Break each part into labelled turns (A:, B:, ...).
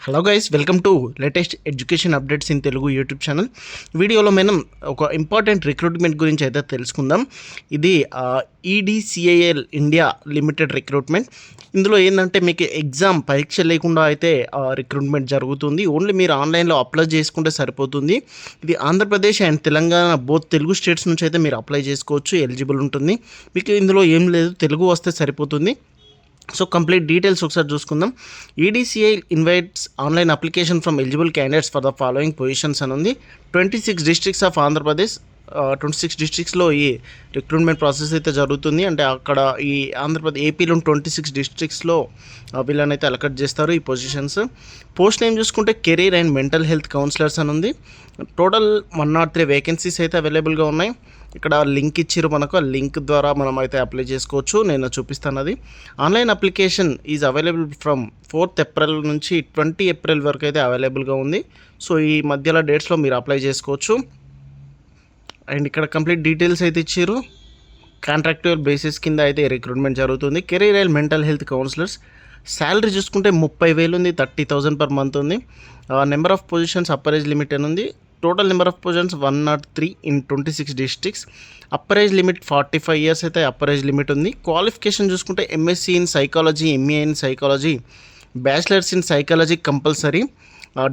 A: Hello guys welcome to latest education updates in Telugu YouTube channel వీడియోలో మనం ఒక important recruitment గురించి అయితే తెలుసుకుందాం. ఇది ఈడిసిఐఎల్ ఇండియా లిమిటెడ్ రిక్రూట్మెంట్ ఇందులో ఏంటంటే మీకు ఎగ్జామ్ పరీక్ష లేకుండా అయితే రిక్రూట్మెంట్ జరుగుతుంది. ఓన్లీ మీరు ఆన్లైన్లో అప్లై చేసుకుంటే సరిపోతుంది. ఇది Andhra Pradesh and Telangana both Telugu states నుంచి అయితే మీరు అప్లై చేసుకోవచ్చు. ఎలిజిబుల్ ఉంటుంది. మీకు ఇందులో ఏం లేదు తెలుగు వస్తే సరిపోతుంది. సో కంప్లీట్ డీటెయిల్స్ ఒకసారి చూసుకుందాం. EDCI invites online application from eligible candidates for the following positions అని ఉంది. Twenty six districts of Andhra Pradesh twenty six డిస్ట్రిక్ట్స్లో ఈ రిక్రూట్మెంట్ ప్రాసెస్ అయితే జరుగుతుంది. అంటే అక్కడ ఈ ఆంధ్రప్రదేశ్ ఏపీలో ట్వంటీ సిక్స్ డిస్ట్రిక్ట్స్లో వీళ్ళని అయితే అలకట్ చేస్తారు ఈ పొజిషన్స్ పోస్ట్ నేమ్ చూసుకుంటే career and mental health counsellors అని ఉంది. Total one nought three vacancies అయితే అవైలబుల్గా ఉన్నాయి. ఇక్కడ లింక్ ఇచ్చిర్రు మనకు. ఆ లింక్ ద్వారా మనం అయితే అప్లై చేసుకోవచ్చు. నేను చూపిస్తాను అది. Online application is available from fourth April నుంచి ట్వంటీ ఏప్రిల్ వరకు అయితే అవైలబుల్గా ఉంది. సో ఈ మధ్యలో డేట్స్లో మీరు అప్లై చేసుకోవచ్చు. అండ్ ఇక్కడ కంప్లీట్ డీటెయిల్స్ అయితే ఇచ్చారు. కాంట్రాక్టువల్ బేసిస్ కింద అయితే రిక్రూట్మెంట్ జరుగుతుంది. Career and mental health counsellors. Salary చూసుకుంటే ముప్పై వేలు ఉంది థర్టీ థౌసండ్ పర్ మంత్ ఉంది. Number of positions upper age limit అని ఉంది? Total number of positions one nought three in twenty six districts. Upper age limit forty five years అయితే upper age limit ఉంది. Qualification చూసుకుంటే MSc in psychology MA in psychology bachelors in psychology compulsory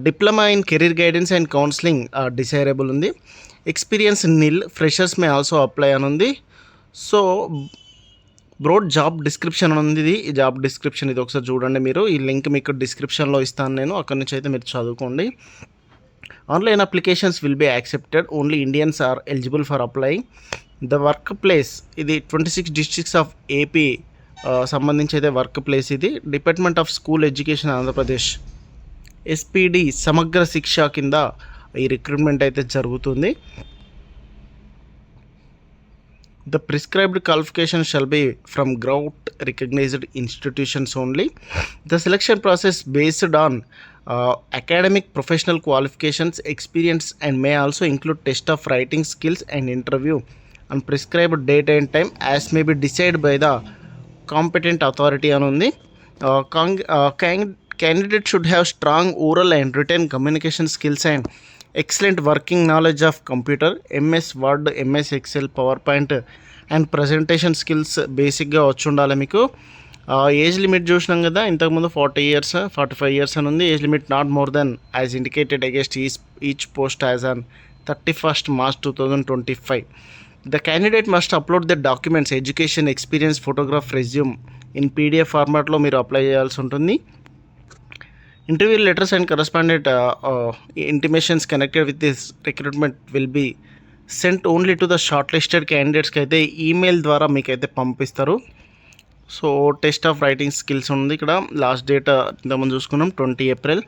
A: diploma in career guidance and counselling desirable ఉంది. Experience nil freshers may also apply అని ఉంది so broad job description అని ఉంది ఇది. ఈ job description ఇది ఒకసారి చూడండి మీరు. ఈ లింక్ మీకు డిస్క్రిప్షన్లో ఇస్తాను నేను. అక్కడి నుంచి అయితే మీరు చదువుకోండి. Online applications will be accepted. Only Indians are eligible for applying the work place ఇది twenty six districts of AP సంబంధించి అయితే వర్క్ ప్లేస్ ఇది. Department of school education Andhra Pradesh. SPD Samagra Shiksha కింద ఈ రిక్రూట్మెంట్ అయితే జరుగుతుంది. The prescribed qualification shall be from grout recognised institutions only the selection process based on academic professional qualifications experience and may also include test of writing skills and interview and prescribed date and time as may be decided by the competent authority అని ఉంది కాంగ్ కాంగ్ candidate should have strong oral and written communication skills and excellent working knowledge of computer MS Word MS Excel PowerPoint and presentation skills బేసిక్గా వచ్చి ఉండాలి మీకు. Age limit చూసినాం కదా ఇంతకుముందు forty years forty five years అని ఉంది. Age limit not more than as indicated against each each post as on thirty first March two thousand twenty five the candidate must upload the documents education experience photograph resume in PDF ఫార్మాట్లో మీరు apply చేయాల్సి ఉంటుంది. Interview letters and correspondent uh, uh, intimations connected with this recruitment will be sent only to the shortlisted క్యాండిడేట్స్కి అయితే email ద్వారా మీకైతే పంపిస్తారు. So test of writing skills ఉంది ఇక్కడ. లాస్ట్ డేట్ ఇంతకుముందు చూసుకున్నాం ట్వంటీ ఏప్రిల్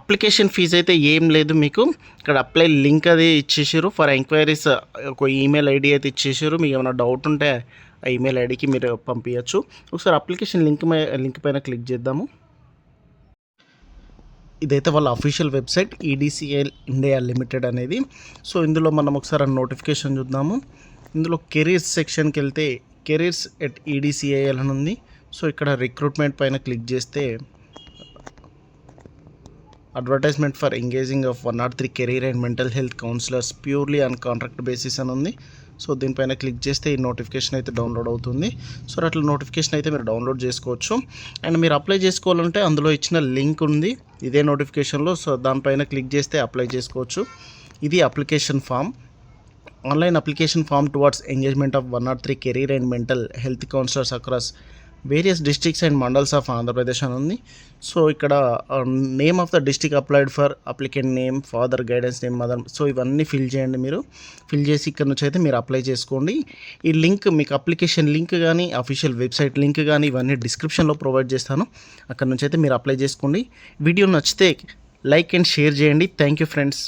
A: అప్లికేషన్ ఫీజు అయితే ఏం లేదు మీకు. ఇక్కడ అప్లై లింక్ అది ఇచ్చేసారు ఫర్ ఎంక్వైరీస్ ఒక ఈమెయిల్ ఐడి అయితే ఇచ్చేసారు మీకు ఏమైనా డౌట్ ఉంటే ఆ ఈమెయిల్ ఐడికి మీరు పంపించచ్చు ఒకసారి అప్లికేషన్ లింక్ లింక్ పైన క్లిక్ చేద్దాము. ఇదైతే వాళ్ళ official website EDCL India Limited అనేది. సో ఇందులో మనం ఒకసారి నోటిఫికేషన్ చూద్దాము. ఇందులో కెరీర్స్ సెక్షన్కి వెళ్తే కెరీర్స్ ఎట్ ఈడీసీఏఎల్ అని ఉంది. సో ఇక్కడ రిక్రూట్మెంట్ పైన క్లిక్ చేస్తే advertisement for engaging of one nought three career and mental health counsellors purely on contract basis అని ఉంది. సో దీనిపైన క్లిక్ చేస్తే ఈ నోటిఫికేషన్ అయితే డౌన్లోడ్ అవుతుంది. సో అట్లా నోటిఫికేషన్ అయితే మీరు డౌన్లోడ్ చేసుకోవచ్చు. అండ్ మీరు అప్లై చేసుకోవాలంటే అందులో ఇచ్చిన లింక్ ఉంది. ఇదే నోటిఫికేషన్లో. సో దానిపైన క్లిక్ చేస్తే అప్లై చేసుకోవచ్చు. ఇది application form. Online application form towards engagement of one nought three career and mental health counsellors across various districts and mandals of Andhra Pradesh అని ఉంది. సో ఇక్కడ name of the district applied for applicant name father guidance name mother so ఇవన్నీ fill చేయండి మీరు. Fill చేసి ఇక్కడ నుంచి అయితే మీరు అప్లై చేసుకోండి. ఈ లింక్ మీకు అప్లికేషన్ లింక్ కానీ అఫీషియల్ వెబ్సైట్ లింక్ కానీ ఇవన్నీ డిస్క్రిప్షన్లో ప్రొవైడ్ చేస్తాను. అక్కడ నుంచి అయితే మీరు అప్లై చేసుకోండి. వీడియో నచ్చితే లైక్ అండ్ షేర్ చేయండి. Thank you friends